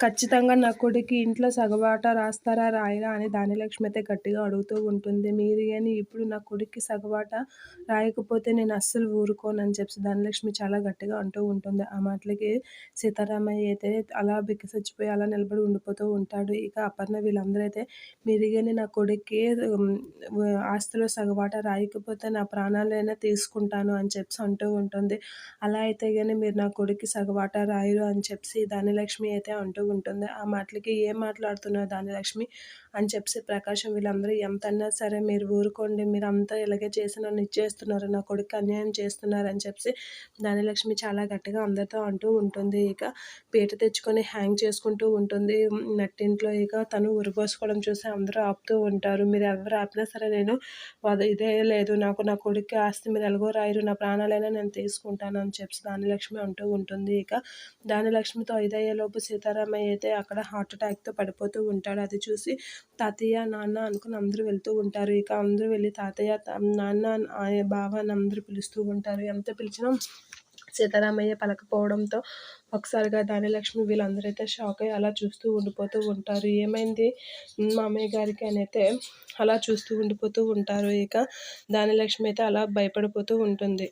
ఖచ్చితంగా నా కొడుకు ఇంట్లో సగవాట రాస్తారా రాయరా అని ధాన్యలక్ష్మి అయితే గట్టిగా అడుగుతూ ఉంటుంది. మీరు కానీ ఇప్పుడు నా కొడుక్కి సగవాట రాయకపోతే నేను అస్సలు ఊరుకోనని చెప్పి ధనలక్ష్మి చాలా గట్టిగా అంటూ ఉంటుంది. ఆ మాటలకి సీతారామయ్య అయితే అలా బిక్కసచ్చిపోయి అలా నిలబడి ఉండిపోతూ ఉంటాడు. ఇక అపర్ణ వీళ్ళందరూ అయితే మీరు కానీ నా కొడుక్కి ఆస్తిలో సగవాట రాయకపోతే నా ప్రాణాలైనా తీసుకుంటాను అని చెప్పి అంటూ ఉంటుంది. అలా అయితే కానీ మీరు నా కొడుక్కి సగవాట రాయరు అని చెప్పి ధనలక్ష్మి అయితే అంటూ ఉంటుంది. ఆ మాటలకి ఏం మాట్లాడుతున్నారు ధాన్యలక్ష్మి? అని చెప్పి ప్రకాశం వీళ్ళందరూ ఎంత అన్నా సరే మీరు ఊరుకోండి మీరు అంతా ఇలాగే చేసి నన్ను ఇచ్చేస్తున్నారు నా కొడుకు అన్యాయం చేస్తున్నారు అని చెప్పి ధనలక్ష్మి చాలా గట్టిగా అందరితో అంటూ ఉంటుంది. ఇక పీట తెచ్చుకొని హ్యాంగ్ చేసుకుంటూ ఉంటుంది. నట్టింట్లో ఇక తను ఉరిపోసుకోవడం చూసి అందరూ ఆపుతూ ఉంటారు. మీరు ఎవరు ఆపినా సరే నేను ఇదే లేదు. నాకు నా కొడుకు ఆస్తి మీరు ఎలాగో రాయరు. నా ప్రాణాలైనా నేను తీసుకుంటాను అని చెప్పి దానిలక్ష్మి అంటూ ఉంటుంది. ఇక దానిలక్ష్మితో ఇదయ్యేలోపు సీతారామయ్య అయితే అక్కడ హార్ట్ అటాక్తో పడిపోతూ ఉంటాడు. అది చూసి తాతయ్య నాన్న అనుకుని అందరూ వెళ్తూ ఉంటారు. ఇక అందరూ వెళ్ళి తాతయ్య నాన్న బావ అని అందరూ పిలుస్తూ ఉంటారు. ఎంత పిలిచినా సీతారామయ్య పలకపోవడంతో ఒకసారిగా ధాన్యలక్ష్మి వీళ్ళందరూ అయితే షాక్ అయ్యి అలా చూస్తూ ఉండిపోతూ ఉంటారు. ఏమైంది మామయ్య గారికి అని అయితే అలా చూస్తూ ఉండిపోతూ ఉంటారు. ఇక ధాన్యలక్ష్మి అయితే అలా భయపడిపోతూ ఉంటుంది.